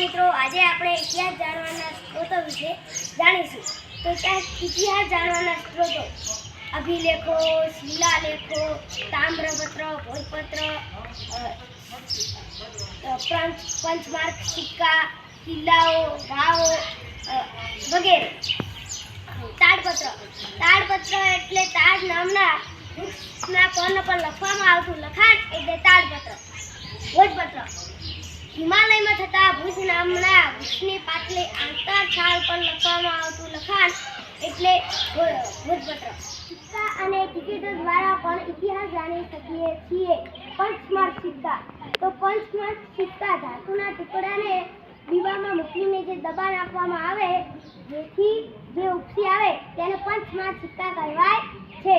મિત્રો, આજે આપણે ઇતિહાસ જાણવાના સ્ત્રોતો વિશે જાણીશું. તો ઇતિહાસ જાણવાના સ્ત્રોતો? અભિલેખો, શિલાલેખો, તામ્રપત્ર, ભોજપત્ર પંચમાર્ક, સિક્કા, કિલ્લાઓ વાવો વગેરે. તાડપત્ર. તાડપત્ર એટલે તાડ નામના વૃક્ષના પર્ણ પર લખવામાં આવતું લખાણ એટલે તાડપત્ર. ભોજપત્ર. હિમાલયમાં થતા ભુજ નામના વૃક્ષની પાટલે આંતર છાલ પર લખવામાં આવતું લખાણ એટલે ભોજપત્ર. સિક્કા અને ટિકિટો દ્વારા પણ ઇતિહાસ જાણી શકીએ છીએ. પંચમાર્ક સિક્કા. તો પંચમાર્ક સિક્કા ધાતુના ટુકડાને દીવામાં મૂકીને જે દબાણ આપવામાં આવે, જેથી જે ઉપસી આવે તેને પંચમાર્ક સિક્કા કહેવાય છે.